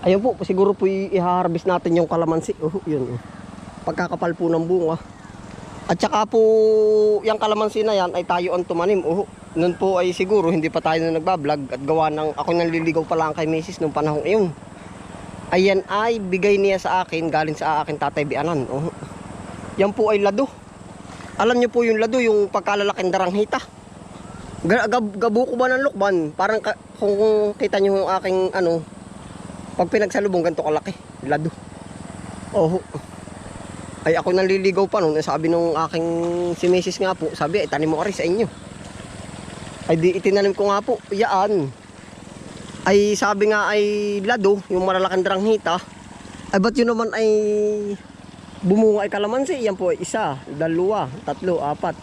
Ayun po, siguro po i-harvest natin yung kalamansi. Oh, yun. Pagkakapal po ng bunga. At saka po, yung kalamansi na yan ay tayo ang tumanim. Oh, noon po ay siguro hindi pa tayo na nagbablog at gawa ng ako nanliligaw pa lang kay Mrs. nung panahon iyon. Ayan ay bigay niya sa akin galing sa akin tatay Bianan. Oh. Yan po ay lado. Alam niyo po yung lado, yung pagkalalaking daranghita. Ga- gab- Gabuko ba ng lukban? Parang kung kita niyo yung aking ano, pag pinagsalubong ganito kalaki, lado. Oh. Ay ako nanliligaw pa noon, sabi nung aking si Mrs. nga po, sabi ay tanim mo ka sa inyo. Ay di itinanim ko nga po, yaan. Ay sabi nga ay lado, yung malalaking daranghita. Ay ba't yun naman ay bumunga ay kalamansi? Yan po isa, dalawa, tatlo, apat,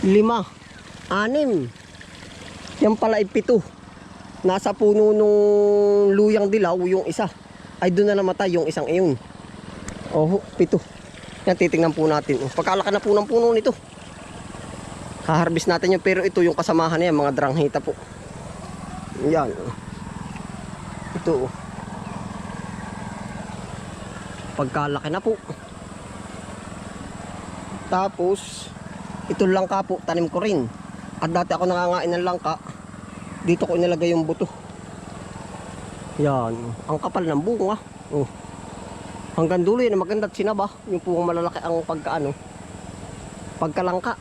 lima, anim. Yan pala ay pito. Nasa puno nung luyang dilaw yung isa. Ay doon na namatay yung isang iyon. Oh, pito. Yan titingnan po natin. Oh, pagkalaki na po ng puno nito. Haharbis natin yun pero ito yung kasamahan niya mga dranghita po. Yan. Ito. oh. Pagkalaki na po. Tapos ito langka po tanim ko rin. At dati ako nangangain ng langka. Dito ko inilagay yung buto. Yan. Ang kapal ng bunga. Oh. Hanggang dulo yan. Maganda at sinaba. Yung po malalaki ang pagkaano. Pagkalangka.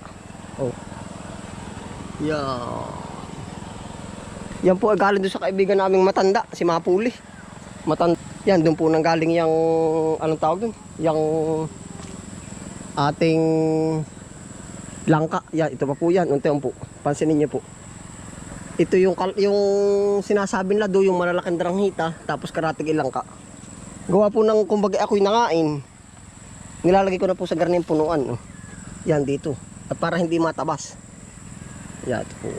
Oh. Yan. Yan po ay galing doon sa kaibigan naming matanda. Si Mapuli. Matanda. Yan. Doon po nang galing yung anong tawag doon? Yung ating langka. Yan. Ito pa po yan. Unti po. Pansinin niyo po. Ito yung yung sinasabing lado, yung malalaking dranghita, tapos karatig ilangka. Gawa po ng kumbaga ako'y nangain. Nilalagay ko na po sa garning punuan. Oh. Yan dito. At para hindi matabas. Yan po.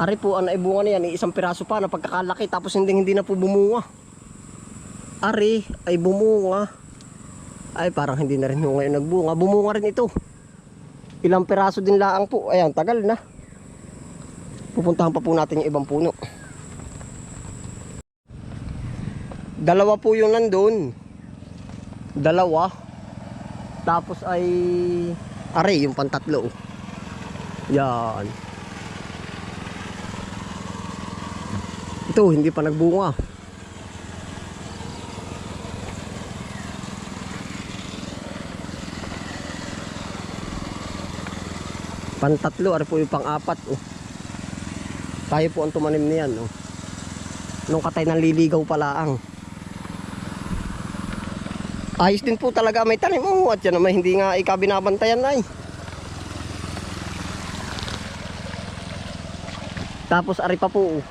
Ari po ang naibunga na yan, isang piraso pa na pagkakalaki tapos hindi hindi na po bumunga. Ari ay bumunga. Ay parang hindi na rin yung ngayon nagbunga. Bumunga rin ito. Ilang piraso din laang po. Ayan, tagal na. Pupuntahan pa po natin yung ibang puno. Dalawa po yung nandun. Dalawa. Tapos ay are yung pantatlo. Yan. Ito, hindi pa nagbunga. Pantatlo, are po yung pang-apat. Oh. Tayo po ang tumanim niyan. Oh. Nung katay ng liligaw pala ang. Ayos din po talaga may tanim. Oh, at yan naman hindi nga ikabinabantayan na. Tapos ari pa po. oh.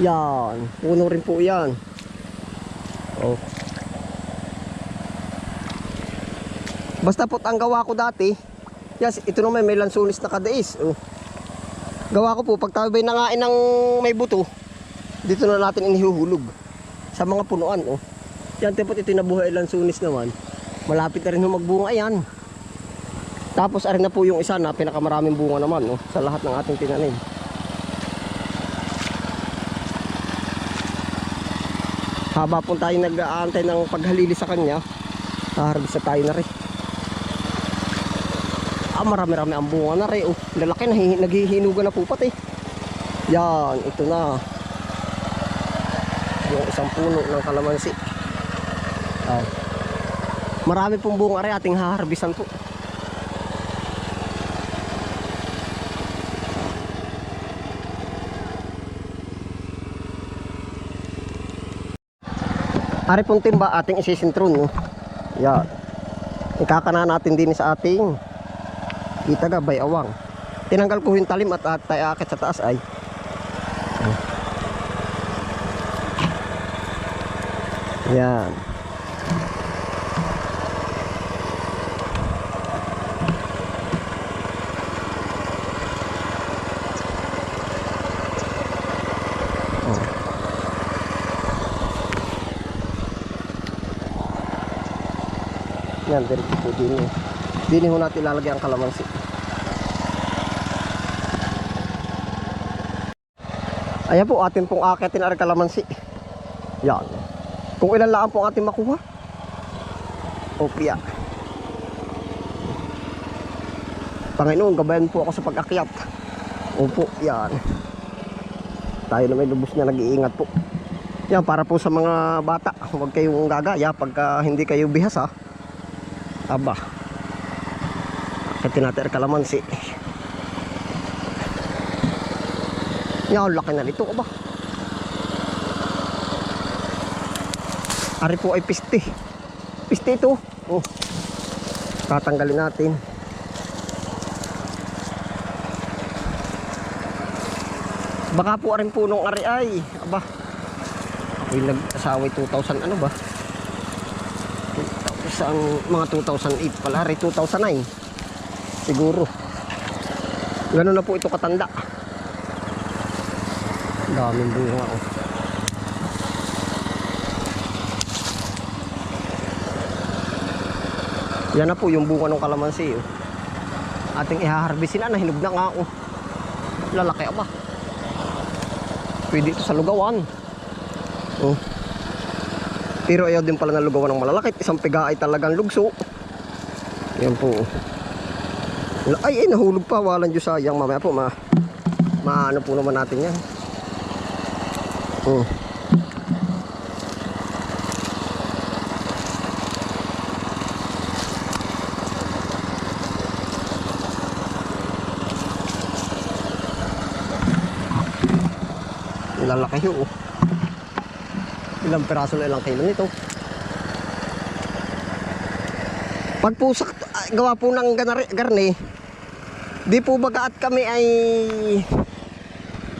Yan. Puno rin po yan. Oh. Basta po ang gawa ko dati. Yes, ito naman may lansunis na kadais. Oh. Gawa ko po, pag tayo ba'y nangain ng may buto, dito na natin inihuhulog. Sa mga punuan, oh. Yan, tipot ito yung nabuhay lansunis naman. Malapit na rin magbunga yan. Tapos, arin na po yung isa na pinakamaraming bunga naman, oh, sa lahat ng ating tinanim. Haba po tayo nag-aantay ng paghalili sa kanya, haharvest na tayo na rin. Ah, marami-rami ang bunga na rin. Oh, lalaki na, hi- naghihinugan na po pati. Yan, ito na. Yung isang puno ng kalamansi. Ah. Marami pong bunga rin ating haharbisan po. Ari pong timba ating isisintron. No? Yan. Ikakana natin din sa ating kita gabay awang. Tinanggal ko yung talim at at tayo akit sa taas ay. Yan. Yan, diretso po din eh. Dini ho natin ilalagay ang kalamansi. Ayan po, atin pong akitin ang kalamansi. Yan. Kung ilan lang po ang ating makuha. Opya. Panginoon, gabayan po ako sa pag-akyat. Opo, yan. Tayo na may lubos na nag-iingat po. Yan, para po sa mga bata. Huwag kayong gagaya pagka hindi kayo bihas ha. Aba. Ang kalamansi. Yan, laki na nito. Aba. Ari po ay piste. Piste ito. Oh. Tatanggalin natin. Baka po rin po nung ari ay. Aba. Ako'y nag-asaway 2000 ano ba? 2000, mga 2008 pala. Ari 2009. Siguro. Ganun na po ito katanda. Daming bunga oh. Yan na po yung bunga ng kalamansi. Oh. Ating ihaharbisin na, nahinog na nga. Oh. Lalaki aba. Pwede ito sa lugawan. Oh. Pero ayaw din pala na lugawan ng malalaki. Isang piga ay talagang lugso. Yan po. oh. Ay, ay, nahulog pa. Walang Diyos sayang. Mamaya po, ma maano po naman natin yan. Oh. Lalaki ho. oh. Ilang piraso na ilang kilo nito. Pag po sa, ah, gawa po ng garne, di po baga at kami ay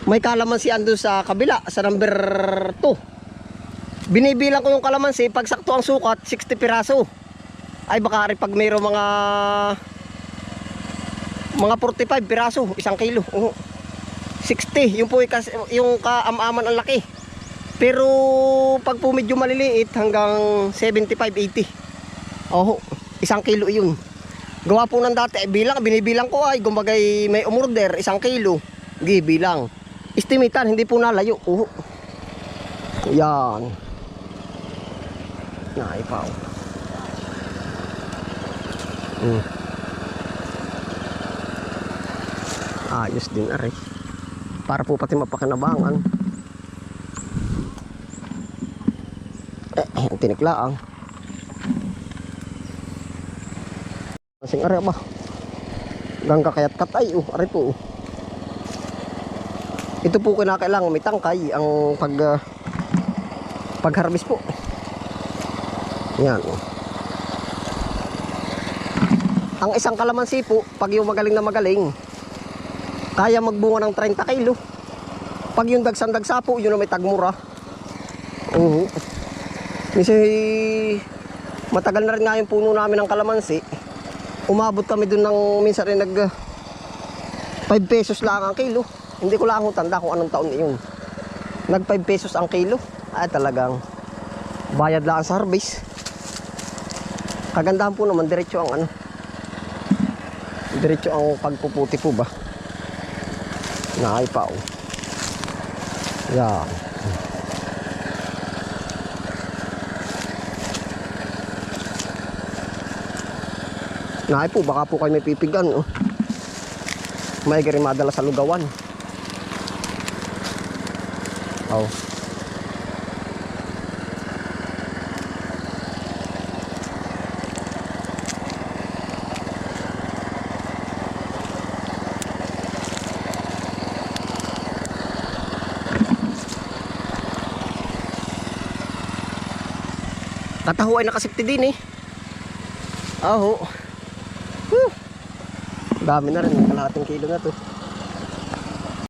may kalamansi ando sa kabila, sa number 2. Binibilang ko yung kalamansi, pag sakto ang sukat, 60 piraso. Ay baka rin pag mayroong mga mga 45 piraso, isang kilo. Oo. 60, yung po yung, kaamaman ang laki. Pero pag po medyo maliliit hanggang 75, 80. Oho, isang kilo yun. Gawa po ng dati, eh, bilang, binibilang ko ay gumbagay may umorder, isang kilo. Gi, bilang. Estimitan, hindi po nalayo. Oho. Yan. Naipaw. Hmm. Ayos din aray. Para po pati mapakinabangan. Eh, eh, ang tiniklaang. Kasing ari ba? Gang kakayat katay oh, ari po. oh. Ito po kinakailangan may tangkay ang pag uh, pag-harvest po. Yan. oh. Ang isang kalamansi po, pag yung magaling na magaling, kaya magbunga ng 30 kilo. Pag yung dagsan-dagsa po, yun na may tagmura. Oo. Kasi matagal na rin nga yung puno namin ng kalamansi. Umabot kami dun ng minsan rin nag 5 pesos lang ang kilo. Hindi ko lang tanda kung anong taon yun. Nag 5 pesos ang kilo. Ay talagang bayad lang sa harvest. Kagandahan po naman, diretso ang ano. Diretso ang pagpuputi po ba? Naay pa oh. Yan. Naay po, baka po kayo may pipigan. Oh. May rin madala sa lugawan. Oh. Kataho ay nakasipti din eh. Aho. Whew. Dami na rin, kalahating kilo na to.